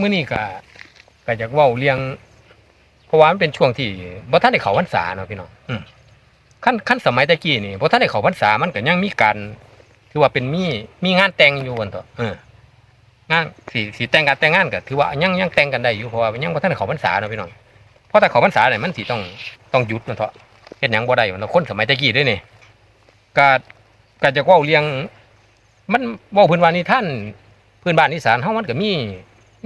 มื้อนี้ก็ก็อยากเว้าเรื่องเพราะว่ามันเป็นช่วงที่บ่ทันได้เข้าพรรษาเนาะพี่น้องอืมขั้นขั้นสมัยตะกี้นี่บ่ทันได้เข้าพรรษามันก็ยังมีการถือว่าเป็นมีมีงานแต่งอยู่วันเถอะเอองานสิสิแต่งกันแต่งงานก็ถือว่ายังยังแต่งกันได้อยู่เพราะว่ายังบ่ทันได้เข้าพรรษาเนาะพี่น้องเพราะถ้าเข้าพรรษาเนี่ยมันสิต้องต้องหยุดมันเถอะเฮ็ดหยังบ่ได้มันเถอะคนสมัยตะกี้เด้วยนี่ก็ก็จะเว้าเรื่องมันเว้าเพิ่นว่านี่ท่านพื้นบ้านอีสานเฮามันก็มี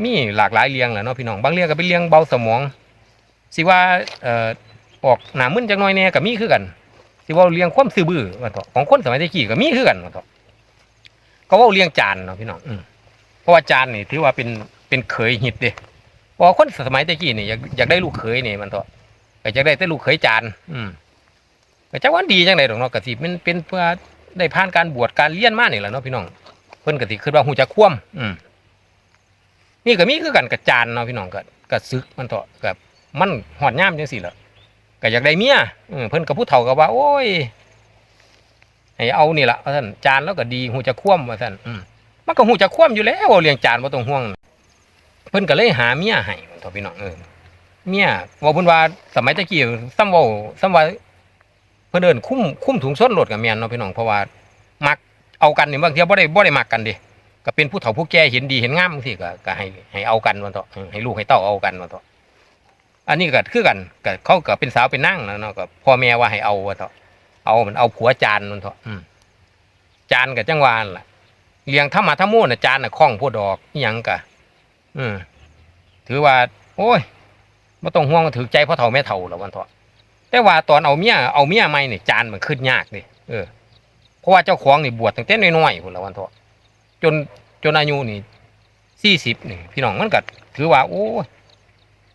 มีหลากหลายเรียงแหละเนาะพี่น้องบางเรียงก็เป็นเรียงเบาสมองสิว่าเอ่อออกหนามึนจักหน่อยแหน่ยก็มีคือกันสิว่าเรียงความซื่อบื้อว่าเถาะของคนสมัยตะกี้ก็มีคือกันว่าเถาะก็ว่าเรียงจานเนาะพี่น้องอืมเพราะว่าจานนี่ถือว่าเป็นเป็นเขยฮิตเด้พราะว่าคนสมัยตะกี้นี่อยากอยากได้ลูกเขยนี่มันเถาะก็อยากได้แต่ลูกเขยจาน อืมก็จักว่าดีจังไดดอกเนาะก็สิเป็นเป็นเพื่อได้ผ่านการบวชการเรียนมานี่แหละเนาะพี่น้องเพิ่นก็สิคิดว่าฮู้จักความอืม นี่ก็มีคือกันกับจานเนาะพี่น้องก็ก็ซึกมันเถาะกับมันหอดย่ามจังสี่ละก็อยากได้เมียเพิ่นกับผู้เฒ่าก็ว่า โอ้ยให้เอานี่ละว่าท่านจานแล้วก็ดีหูจะคว่ำว่าท่านมันก็หูจะคว่ำอยู่แล้วเลี้ยงจานบ่ต้องห่วง เพิ่นก็เลยหาเมียให้เถาะพี่น้องเออเมียว่าเพิ่นว่าสมัยตะกี้ซ้ำว้าซ้ำว่าเพิ่นเอิ้นคุ้มคุ้มถุงส้นรถกับแม่นเนาะพี่น้องเพราะว่ามักเอากันนี่บางทีบ่ได้บ่ได้มักกันเดิ ก็เป็นผู้เฒ่าผู้แก่เห็นดีเห็นงามสิก็ก็ให้ให้เอากันวันเถาะให้ลูกให้เต้าเอากันวันเถาะอันนี้ก็คือกันก็เขาก็เป็นสาวเป็นนั่งแล้วเนาะก็พ่อแม่ว่าให้เอาวันเถาะเอามันเอาผัวจานวันเถาะจานกับจังหวานล่ะเลี้ยงธรรมะธรรมโมน่ะจานน่ะคล้องผู้ดอกอิหยังกะอืมถือว่า โอ้ยไม่ต้องห่วงถือใจพ่อเฒ่าแม่เฒ่าแล้ววันเถาะแต่ว่าตอนเอาเมียเอาเมียใหม่เนี่ยจานมันขึ้นยากดิเออเพราะว่าเจ้าของนี่บวชตั้งแต่น้อยๆพุ่นละวันเถาะ จนจนอายุนี่สี่สิบนี่พี่น้องมันก็ถือว่าโอ้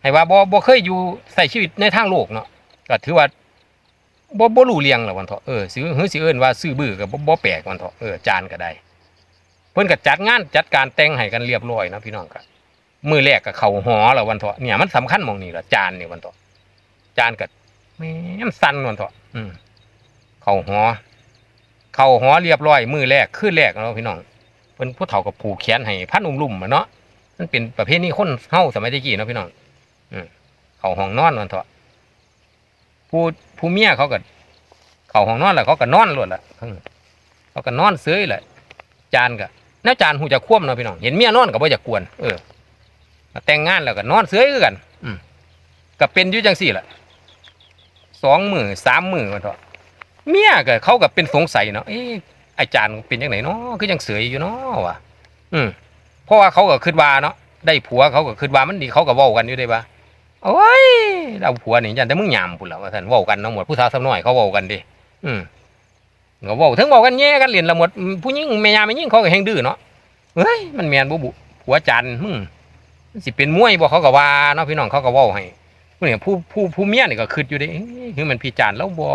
ให้ว่าบ่บ่เคยอยู่ใส่ชีวิตในทางโลกเนาะก็ถือว่าบ่บ่รู้เรียงแล้ววันเถาะเออสิเฮือสิเอิ้นว่าซื้อบื้อก็บ่บ่แปลกวันเถาะเออจานก็ได้ เพิ่นก็จัดงานจัดการแต่งให้กันเรียบร้อยนะพี่น้องก็มือแรกก็เข้าหอแล้ววันเถาะเนี่ยมันสำคัญมองนี้ล่ะจานนี่วันเถาะจานก็แม่นสั่นวันเถาะอืมเข้าหอเข้าหอเรียบร้อยมือแรกคืนแรกเนาะพี่น้อง เพิ่นผู้เฒ่ากับผูกแขนให้พันอุ้มลุ่มอะเนาะมันเป็นประเพณีคนเฮาสมัยตะกี้เนาะพี่น้องอืเขาห้องนอนมันเถอะผู้ผู้เมียเขาก็เขาห้องนอนแหล้วเขาก็นอนรวดละเขาก็นอนเซยแหละจานก็แนวจานหูจะคว่ำเนาะพี่น้องเห็นเมียนอนก็บ่อยากวนเออแต่งงานแล้วก็นอนเซยคือกัน อืมก็เป็นอยู่จังซี่แหละสองมือสามมือมันเถอะเมียก็เขาก็เป็นสงสัยเนาะเอ๊ะอาจารย์เป็นยังไงเนาะคือยังเสืออยู่เนาะวะอืมเพราะว่าเขาก็คิดว่าเนาะได้ผัวเขาก็คิดว่ามันดีเขาก็เว้ากันอยู่ได้ปะโอ้ยเราผัวนี่ยันแต่มึงยามพุ่นละว่าท่านเว้ากันเนาะหมดผู้สาวสาวน้อยเขาเว้ากันดิอืมก็เว้าถึงเว้ากันแย่กันเรียนละหมดผู้หญิงแม่ยามแม่หญิงเขาก็แฮงดื้อเนาะเฮ้ยมันแมนบ่บุผัวจันมึงสิเป็นมวยบ่เขาก็ว่าเนาะพี่น้องเขาก็เว้าให้ผู้เนี่ยผู้ผู้ผู้เมียนี่ก็คิดอยู่ด้เอ๊ะคือมันพี่จานแล้วบ่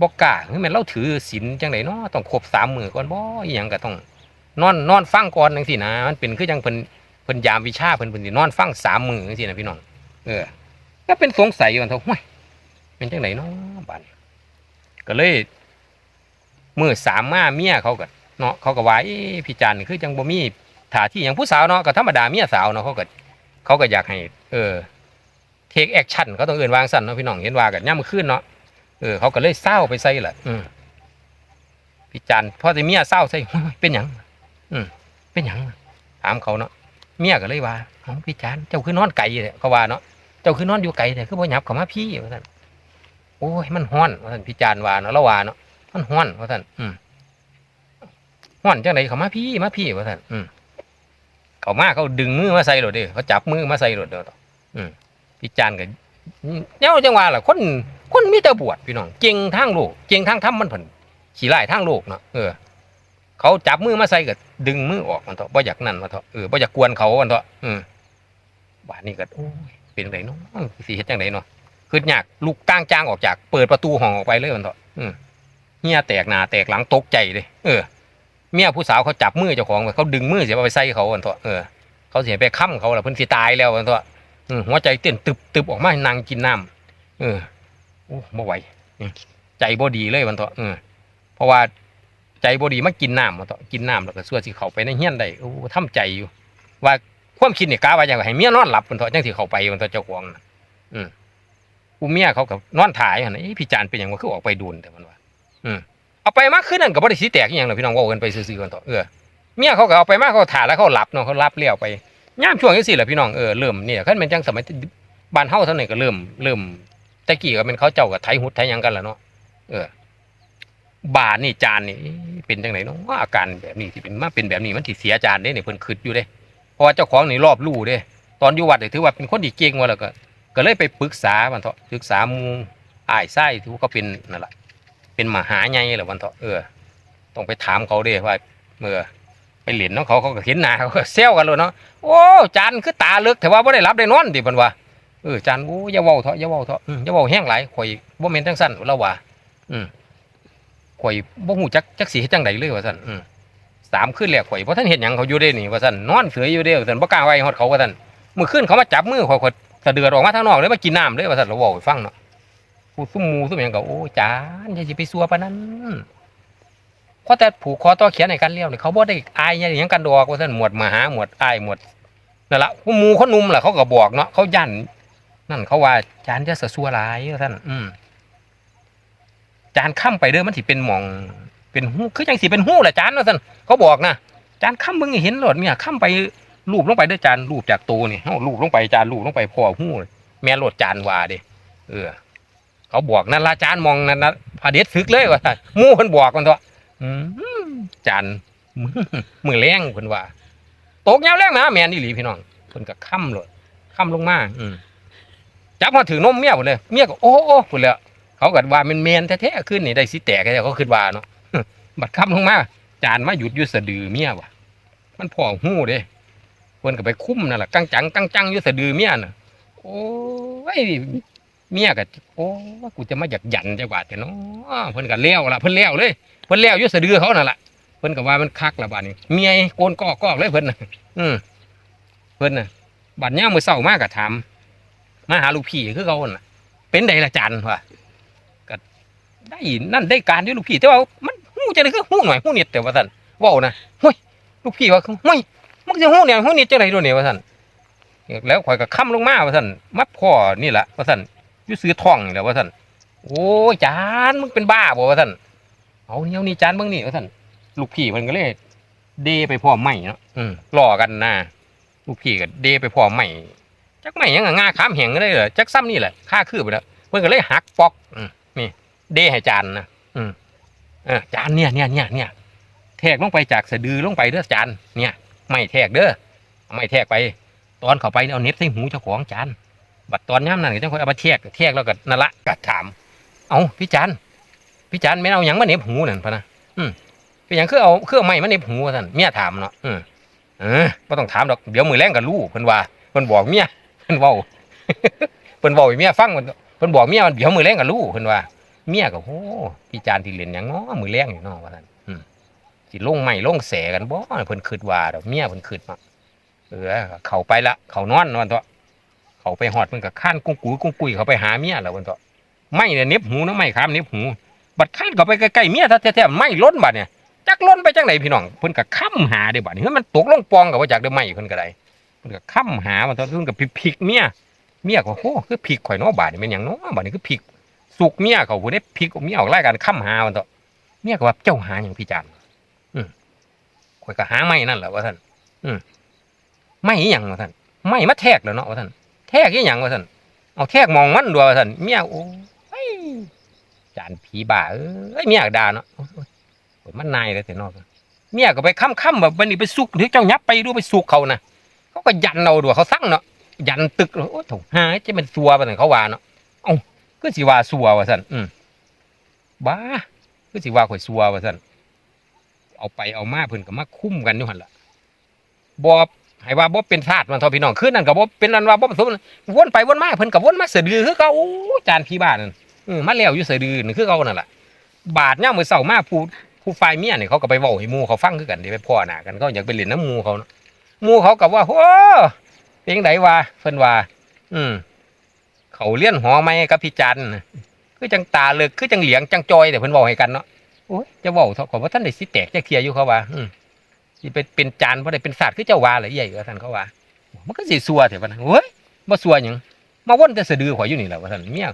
บอกกล้าคือแม่นเราถือศีลจังไดเนาะต้องครบสามมือก่อนบ่อีหยังก็ต้องนอนนอนฟังก่อนจังซี่นะมันเป็นคือจังเพิ่นเพิ่นยามวิชาเพิ่นเพิ่นสินอนฟังสามมือจังซี่นะพี่น้องเออก็เป็นสงสัยอยู่ว่าเท่าห้วยเป็นจังไดเนาะบัดนี้ก็เลยมือสามมาเมียเขาก็เนาะเขาก็ว่าเอ๊ะพี่จันคือจังบ่มีท่าที่หยังผู้สาวเนาะก็ธรรมดาเมียสาวเนาะเขาก็เขาก็อยากให้ เออเทคแอคชั่นเขาต้องเอื่นวางสั่นเนาะพี่น้องเห็นว่ากันย่ามมื้อคืนเนาะ ออเขาก็เลยเศร้าไปใส่แหละอืมพี่จันพ่อจะเมียเศร้าใส่เป็นหยังอืมเป็นหยังถามเขาเนาะเมียก็เลยว่าเอ้าพี่จันเจ้าคือนอนไก่เลยเขาว่าเนาะเจ้าคือนอนอยู่ไก่แต่คือบ่หยับเข้ามาพี่ว่าท่านโอ้ยมันฮ้อนว่าท่านพี่จันว่าเนาะแล้วว่าเนาะมันฮ้อนว่าท่านอืมฮ้อนจังไดเข้ามาพี่มาพี่ว่าท่านอืมเขามาเขาดึงมือมาใส่รถเด้เขาจับมือมาใส่รถเด้ออืมพี่จันก็เนี่ยจังว่าล่ะคน คนมีแต่บวชพี่น้องเก่งทางโลกเก่งทางธรรมมันผลขี่ไล่ทางโลกเนาะเออ เขาจับมือมาใส่ก็ดึงมือออกมันเถอะบ่อยากนั่นมันเถอะเออบ่อยากกวนเขามันเถอะอืมบาดนี้ก็โอ้ยเป็นไงเนาะสิเฮ็ดจังไดเนาะคือยากลูกก้างจ้างออกจาก เปิดประตูห้องออกไปเลยมันเถอะอืมเฮียแตกหน้าแตกหลังตกใจเลยเออเมียผู้สาวเขาจับมือเจ้าของเขาดึงมือเสียไปใส่เขามันเถอะเออเขาเสียไปค้ำเขาแล้วเพิ่นสิตายแล้วมันเถอะหัวใจเต้นตึบตึบออกมานั่งกินน้ำเออ โอ้บ่ไหวใจบ่ดีเลยวันเถาะเออเพราะว่าใจบ่ดีมากินน้ำมันเถาะกินน้ำแล้วก็ส่วนสิเขาไปในเฮี้ยนได้โอ้ทำใจอยู่ ว่าความคิดเนี่ยกะว่าอย่างให้เมียนอนหลับเพิ่นเถาะจังสิเขาไปเพิ่นเถาะเจ้าของนะอืมผู้เมียเขาก็นอนถ่ายหั่นน่ะเอ้พี่จานเป็นหยังว่าคือออกไปดูนแต่มันว่า อืมเอาไปมาคืนนั้นก็บ่ได้สิแตกอีหยังหรอพี่น้องว้ากันไปซื่อๆกันเถาะเออเมียเขาก็เอาไปมากเขาถ่ายแล้วเขาหลับเนาะเขาหลับแล้วไปยามช่วงจังซี่แหละพี่น้องเออเริ่มเนี่ยคันแม่นจังสมัยบ้านเฮาเท่านี้ก็เริ่มเริ่ม แต่กี้ก็เป็นเขาเจ้าก็ไถหุดไถยังกันแล้วเนาะเออบาทนี่จานนี่เป็นจังไหนเนาะว่าอาการแบบนี้ที่เป็นมาเป็นแบบนี้มันสิเสียจานเด้เนี่ยเพิ่นคิดอยู่เด้เพราะว่าเจ้าของนี่รอบรู้เด้ ตอนอยู่วัดนี่ถือว่าเป็นคนที่เก่งว่าแล้วก็ ก็เลยไปปรึกษาวันเถาะปรึกษาหมู่อ้ายไส้ที่ว่าเขาเป็นนั่นแหละเป็นมหาใหญ่แหละวันเถาะเออต้องไปถามเขาเด้ว่าเมื่อไปเหรียญน้องเขาเขาก็เห็นหน้าเขาก็แซวกันเลยเนาะโอ้จานคือตาเลึกแต่ว่าบ่ได้รับได้นอนดิเพิ่นว่า เออจานโอ้อย่าเว้าเถาะอย่าเว้าเถาะอย่าเว้าแห้งหลายข่อยบ่แม่นจังซั่นเราว่าอืมข่อยบ่ฮู้จักจักสิเฮ็ดจังไดเลยว่าซั่นอืมสามคืนแรกข่อยบ่ทันเฮ็ดหยังเขาอยู่เด้นี่ว่าซั่นนอนเสืออยู่เด้ว่าซั่นบ่กล้าไว้ฮอดเขาว่าซั่นมื้อคืนเขามาจับมือข่อยข่อยสะเดือดออกมาทางนอกเลยมากินน้ำเลยว่าซั่นเราเว้าให้ฟังเนาะผู้ซุ่มมูซุ่มหยังก็โอ้จานอย่าสิไปซัวปานนั้นขอแต่ผูกคอต่อเขียนให้กันเลี้ยวนี่เขาบ่ได้อายหยังกันดอกว่าซั่นหมวดมหาหมวดอายหมวดนั่นละผู้หมู่เขาหนุ่มล่ะเขาก็บอกเนาะเขายัน นั่นเขาว่าจานจะสะซัวหลายว่านอืมจานค้ำไปเด้อมันสิเป็นหมอง เป็นหูคือจังสิเป็นหูแหละจานว่านเขาบอกนะจานค้ำมึงเห็นโลดเนี่ยค้ำไปรูปลงไปด้อจานรูปจากตัวนี่เฮารูปลงไปจานรูปลงไปพอหูเลยแม่นโลดจานว่าเด้เออ เขาบอกนั่นละจานมองนั่นนะพาเด็ดซึกเลยว่ามู่เพิ่นบอกมันตัวจานมือมือแรงเพิ่นว่าตกยาแรงนะแม่นอีหลีพี่น้องเพิ่นก็ค้ำโลดค้ำลงมาอืม จับมาถือนมเมียพุ่นเลยเมียก็โอ้โอ้พุ่นแล้วเขาก็ว่ามันเมนแท้ๆขึ้นนี่ได้สิแตกแท้ๆเขาคิดว่าเนาะบัดค่ำลงมาจานมาหยุดอยู่สะดือเมียว่ะ มันพ่อหู้เด้เพิ่นก็ไปคุ้มนั่นแหละกังจังกังจังอยู่สะดือเมียน่ะ โอ้ยเมียก็โอ้กูจะมาอยากยันจังหวัดแต่เนาะเพิ่นก็เลี้ยวละเพิ่นเลี้ยวเลยเพิ่นเลี้ยวอยู่สะดือเขานั่นแหละเพิ่นก็ว่ามันคักละบาดนี้เมียโกนกอกกอกเลยเพิ่นน่ะอืมเพิ่นน่ะบัดเนี้ยมือเช้ามาก็ถาม มาหาลูกพี่คือเขาน่ะ เป็นไดละจันว่ะได้นั่นได้การด้วยลูกพี่แต่ว่ามันหู้จังได๋คือหู้หน่อยหู้เน็ตแต่ว่าซั่นว้านะห้ยลูกพี่ว่าห้ยมันจะหู้เนี่ยหู้เน็ตจังได๋ด้วยเนี่ยว่าซั่นแล้วข่อยก็ค้ำลงมาว่าซั่นมัดพ่อนี่แหละว่าซั่นยู่ซื้อท้องนี่แหละว่าซั่นโอ้ยจานมึงเป็นบ้าบ่ว่าซั่นเอาเนี่ยนี่จานเบิ่งนี่ว่าซั่นลูกพี่เพิ่นก็เลยเดไปพ่อใหม่เนาะอืมรอกันนะลูกพี่ก็เดไปพ่อใหม่ จักใหม่ยังอะงาขามแหงเลยเหรอจักซ้ำนี่แหละค่าคือไปแล้วเพิ่อนก็เลยหักปอกอืมเดให้จานนะอืมเออจานเนี่ยเนี่ยเนี่ยเนี่ยแทกลงไปจากสะดือลงไปเด้อจานเนี่ย ไม่แทกเด้อไม่แทกไป ตอนเข้าไปเอาเน็บใส่หูเจ้าของจานบัดตอนย่ำนั่นก็จังค่อยเอามาแทกแทกแล้วก็นั่นละก็ถาม เอาพี่จานพี่จานไม่เอาหยังมาเน็บหูนั่นพะนะอืมเป็นหยังคือเอาเครื่องไม้มาเน็บหูท่านเมียถามเนาะอืมเออไม่ต้องถามดอกเดี๋ยวมือแรงกับลูกเพิ่นว่าเพิ่นบอกเมีย เพิ่นเว้าเพิ่นบอกให้เมียฟังเพิ่นเพิ่นบอกเมียมันเดี๋ยวมือแรงกับลูกเพิ่นว่าเมียก็โอ้พี่จานที่เล่นหยังเนาะมือแรงอยู่เนาะว่าซั่นอืมสิลงใหม่ลงแสกันบ่เพิ่นคิดว่าดอกเมียเพิ่นคิดมาเออเข้าไปละเข้านอนวันเถาะเข้าไปฮอดเพิ่นก็ข้านกุ้งกุยกุ้งกุยเข้าไปหาเมียแล้ววันเถาะไม่เนี่ยเน็บหูนะไม่ครับเน็บหู บัดข้านเข้าไปใกล้ๆเมียแท้ๆไม่ล้นบัดเนี่ยจักล้นไปจังไหนพี่น้องเพิ่นก็ค้ำหาได้บัดนี้เฮ้ยมันตกลงปองก็บ่จักได้ไหมเพิ่นก็ได้ เพิ่นก็ค้ำหามันเถาะเพิ่นก็พลิกเมียเมียก็โหคือพลิกข่อยนาะบาดนี่เป็นหยังนาะบาดนี้คือพลิกสุกเมียเขาผู้ได้พลิกเมียออกไล่กันค้ำหามันตอเมียก็ว่าเจ้าหาอย่างพี่จันอืมข่อยก็หาไม่นั่นแหละว่าท่านอืมไม่อีหยังว่าท่านไม่มาแทกแล้วเนาะว่าท่านแทกอีหยังว่าท่านเอาแทกมองมันดูว่าท่านเมียโอ้ยจานผีบ้าเอ้ยเมียก็ด่าเนาะโอ้ยมันนายเลยแต่นอกเมียก็ไปค้ำค้ำแบบวันนี้ไปสุกที่เจ้ายับไปดูไปสุกเขานะ ก็ยันเอาดูเขาสั่งเนาะยันตึกโอ้ยโถหาจะเป็นซัวไปแต่นเขาว่าเนาะคือสิว่าสัวว่าซั่นอืมบ้าคือสิว่าข่อยสัวว่าซั่นเอาไปเอามาเพิ่นก็มาคุ้มกันอยู่หั่นล่ะบ่ให้ว่าบ่เป็นธาตุมันทอพี่น้องคืนนั้นก็บ่เป็นอันว่าบ่ผสมวนไปวนมาเพิ่นก็วนมาเสะดือคือเก่าโอ้จานพี่บ้านนั่นมาแล้วอยู่เสะดือนี่คือเก่านั่นล่ะบาดยามมื้อเช้ามาผู้ผู้ฝ่ายเมียนี่เขาก็ไปเว้าให้หมู่เขาฟังคือกันเด้ไปพ้อหน้ากันเขาอยากไปเล่นน้ำหมู่เขาเนาะ มูเขาก็ว่าโอ้เป็นจังไดวะเพิ่นว่าอืม เขาเลี้ยนหอไม้กับพี่จันคือจังตาเลิกคือจังเหลียงจังจอยแต่เพิ่นเว้าให้กันเนาะโอ้ยจะเว้าเท่ากับว่าท่านได้สิแตกจะเคลียร์อยู่เขาว่า อืมสิเป็นเป็นจานบ่ได้เป็นศาสตร์คือเจ้าวาหรือใหญ่กว่าท่านเขาว่า มันก็สิซัวเถอะปะนะเฮ้ยบ่ซัวหยังมาว่นแต่สะดือข่อยอยู่นี่แหละว่าซั่นเมีย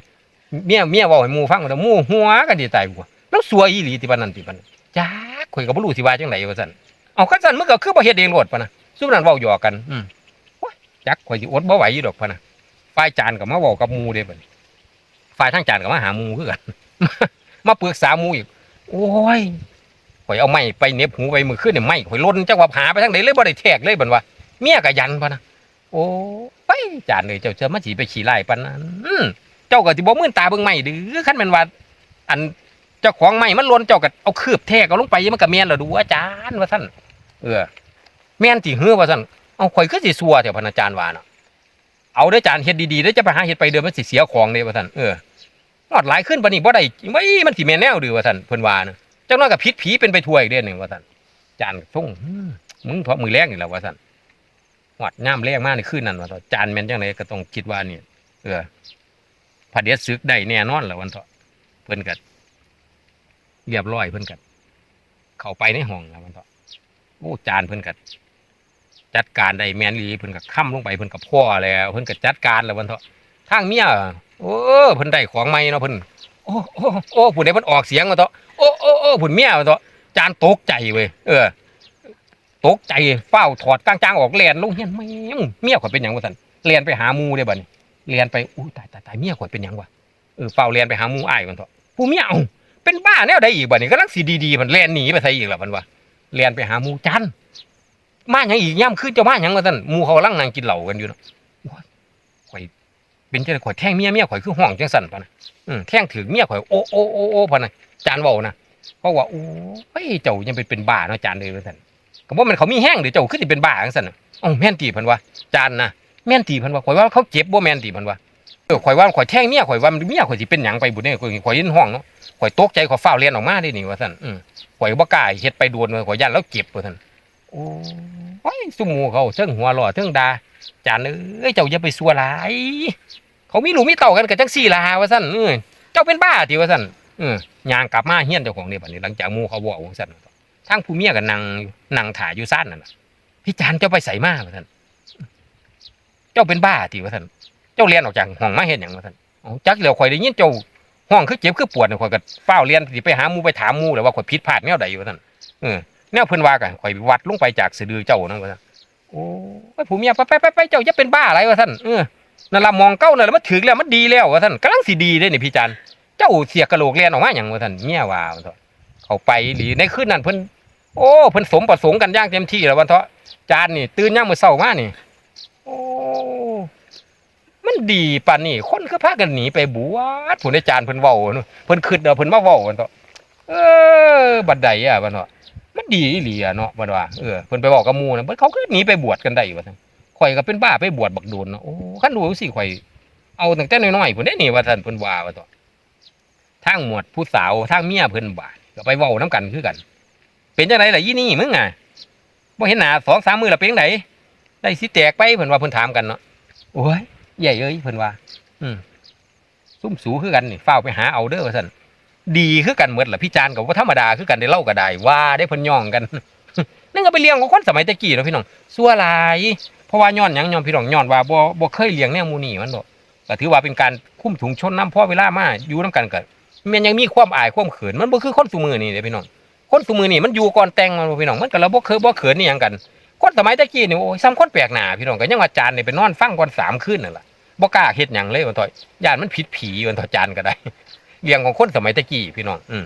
เมียเมียเว้าให้มูฟังว่ามูหัวกันสิตายบ่แล้วซัวอีหลีที่ปานนั้นที่ปานนั้นจ้าข่อยก็บ่รู้สิว่าจังไดว่าซั่นเอาคันซั่นมึงก็คือบ่เฮ็ดเองโลดปะนะ ซุมนั้นเว้าหยอกกัน อืมโอ้ยจักข่อยสิอดบ่ไหวอยู่ดอกปะนะฝ่ายจานก็มาเว้ากับหมู่เด้บัดนี้ฝ่ายทางจานก็มาหาหมู่คือกัน มาปรึกษาหมู่อีก โอ้ยข่อยเอาไม้ไปเหน็บหูไปมือขึ้นเนี่ยไม้ข่อยล้นจังว่าหาไปทางไหนเลยบ่ได้แทกเลยบัดว่าเมียก็ยันพะนะโอ้ไปจานเลยเจ้าเจอมาจีไปขี่ไล่ปานนั้นอืมเจ้าก็สิบ่มื่นตาเบิ่งไม้ดื้อคันแม่นว่า อันเจ้าของไม้มันล้นเจ้าก็เอาคืบแทกเอาลงไปมันก็แม่นแล้วดูอาจารย์ว่าซั่นเออ แม่นสิเฮือว่าซั่นเอาข่อยคือสิซัวแถวพระอาจารย์ว่าเนาะเอาเด้จานเฮ็ดดีๆเด้จะไปหาเฮ็ดไปเด้อมันสิเสียของเด้ว่าซั่นเออฮอดหลายขึ้นบัดนี้บ่ได้ไม่มันสิแม่นแนวดือว่าซั่นเพิ่นว่านะจังน้อยก็ผิดผีเป็นไปทั่วอีกเด้อหนึงว่าซั่นจานก็ส่งอืมมึงทอมือแรงนี่แหละว่าซั่นหวัดย่ามแรงมากในคืนนั้นว่าเถอจานแม่นจังไดก็ต้องคิดว่านี่เออพระเดียซึกได้แน่นอนแหละวันเถอะเพิ่นกัเรียบร้อยเพิ่นกัเข้าไปในห้องแล้ววันเถอะโอ้จานเพิ่นกั จัดการได้แมนอีหลีเพิ่นก็ค้ำลงไปเพิ่นก็พ่อแล้วเพิ่นก็จัดการแล้ววันเถอะทางเมียโอ้เพิ่นได้ของใหม่เนาะเพิ่นโอ้โอ้โอ้ผู้ใดเพิ่นออกเสียงว่าเถอะโอ้โอ้โอ้ผู้เมียว่าเถอะจานตกใจเว้ยเออตกใจเฝ้าถอดกลางจางออกเลียนลงเฮียนไม่งเมียข่อยเป็นหยังวะสันเลียนไปหาหมูได้บัดนี้เลียนไปอู้ตายตายตายเมียข่อยเป็นหยังวะเออเฝ้าเลียนไปหาหมูอ้ายมันเถอะผู้เมียเอาเป็นบ้าแนวใดอีกบัดนี้กำลังสีดีๆมันเลียนหนีไปใส่อีกล้วมันวะเลียนไปหาหมูจัน มาหยังอีกย่ำขึ้นเจะมาหยังวะสันหมูเขาลังนั่งกินเหล้ากันอยู่เนาะข่อยเป็นจังข่อยแท่งเมียเมียข่อยคือห้องจังสันปะนะแท่งถึงเมียข่อยโอ้โอ้โอ้โอ้พะนะจานเว้านะเพราะว่าโอ้ยเจ้ายังเป็นเป็นบ้าเนาะจานเลยว่านก็บ่แม่นเขามีแห้งเดี๋ยวเจ้าขึ้นสิเป็นบ้าจังซั่นน่ะเอ้าแม่นตีพิ่นว่าจานนะแม่นตีพิ่นว่าข่อยว่าเขาเจ็บบ่แม่นตีพิ่นว่าเออข่อยว่าข่อยแทงเมียข่อยว่ามันเมียข่อยสิเป็นหยังไปบุญเนี่ยข่อยข่อยยินห้องเนาะข่อยตกใจข่อยฟ้าเรียนออกมาได้นี่ว่านข่อยบ่กล้าเฮ็ดไปดนว่าข่อยย่านแล้วเจ็บว่าน โอ้ยซุมหมู่เขาเทิงหัวหล้อเทิงดาจานเอ้ยเจ้าอย่าไปซัวหลายเขามีหลูมีเต้ากันก็จังซี่ล่ะว่าซั่นเออเจ้าเป็นบ้าติว่าซั่นเออย่างกลับมาเฮี้ยนเจ้าของนี่บัดนี้หลังจากมูเขาบอกว่าซั่นทางผู้เมียก็นั่งนั่งถ่ายอยู่ซ่านนั่นน่ะพี่จานเจ้าไปใส่มาว่าท่านเจ้าเป็นบ้าติว่าท่านเจ้าเรียนออกจากห้องมาเห็นอย่างว่าท่านจักเหลียวข่อยได้ยินเจ้าห้องคือเจ็บคือปวดเนี่ยข่อยก็เฝ้าเรียนสิไปหามูไปถามมูแล้วว่าข่อยผิดพลาดแนวใดว่าท่านเออ แนวเพิ่นว่ากันข่อยวัดลงไปจากสะดือเจ้านั่นว่าโอ้ยผู้เมียไปไปไปเจ้าจะเป็นบ้าอะไรวะท่านเออนั่นละมองเก้านั่นละมันถึงแล้วมันดีแล้ววะท่านกำลังสิดีเด้นี่พี่จานเจ้าเสียกระโหลกเรียนออกมาอย่างวะท่านเมียว่าว่าท่านเขาไปหลีในคืนนั้นเพิ่นโอ้เพิ่นสมประสงค์กันย่างเต็มที่แล้ววันเถาะจานนี่ ตื่นย่างมือเช้ามานี่โอ้มันดีปานนี่คนคือพากันหนีไปบวชผู้ในจานเพิ่นเว้าเนอะเพิ่นคิดเด้อเพิ่นมาเว้าวันเถาะเออบัดใดอะวันเถาะ มันดีอีหลีอะเนาะวันว่าเออเพิ่นไปเว้ากับหมู่นะเพิ่นเขาคือหนีไปบวชกันได้ว่าซั่นข่อยก็เป็นบ้าไปบวชบักโดนเนาะโอ้คันดูสิข่อยเอาตั้งแต่น้อยๆพุ่นได้นี่ว่าซั่นเพิ่นว่าว่าเถาะทางหมวดผู้สาวทางเมียเพิ่นบาดก็ไปเว้านํกันคือกัน เป็นจังไดล่ะยี่นี่มึงอะบ่เห็นหน้าสองสามมือละเป็นจังไดได้สิแตกไปเพิ่นว่าเพิ่นถามกันเนาะโอ้ยใหญ่เอ้ยเพิ่นว่า อืมซุ่มสูคือกันนี่ฟ้าไปหาเอาเด้อว่าซั่น ดีคือกันหมดล่ะพี่จานก็บ่ธรรมดาคือกันได้เล่าก็ได้ว่าได้เพิ่นย่องกันนั่นก็เป็นเรื่องของคนสมัยตะกี้เนาะพี่น้องซัวลายเพราะว่าย้อนยังย้อนพี่น้องย้อนว่าบ่บ่เคยเลี้ยงแนวมูนี้มันบ่ก็ถือว่าเป็นการคุ้มถุงชนน้ำพ่อเวลามาอยู่นํกันก็มันยังมีความอายความเขินมันบ่คือคนซุมือนี้เด้พี่น้องคนสมือนี่มันอยู่ก่อนแต่งมันบ่พี่น้องมันก็ระบ่เคยบ่เขินนี่หยังกันคนสมัยตะกี้นี่โอ้ยซ้ำคนแปลกหน้าพี่น้องก็ยังว่าจานนี่ไปนอนฟังก่อนสามคืนนั่นล่ะบ่กล้าเฮ็ดหยังเลยว่าต่อยย่านมันผิดผีว่าต่อจานก็ได้ เรื่องของคนสมัยตะกี้พี่น้องอืม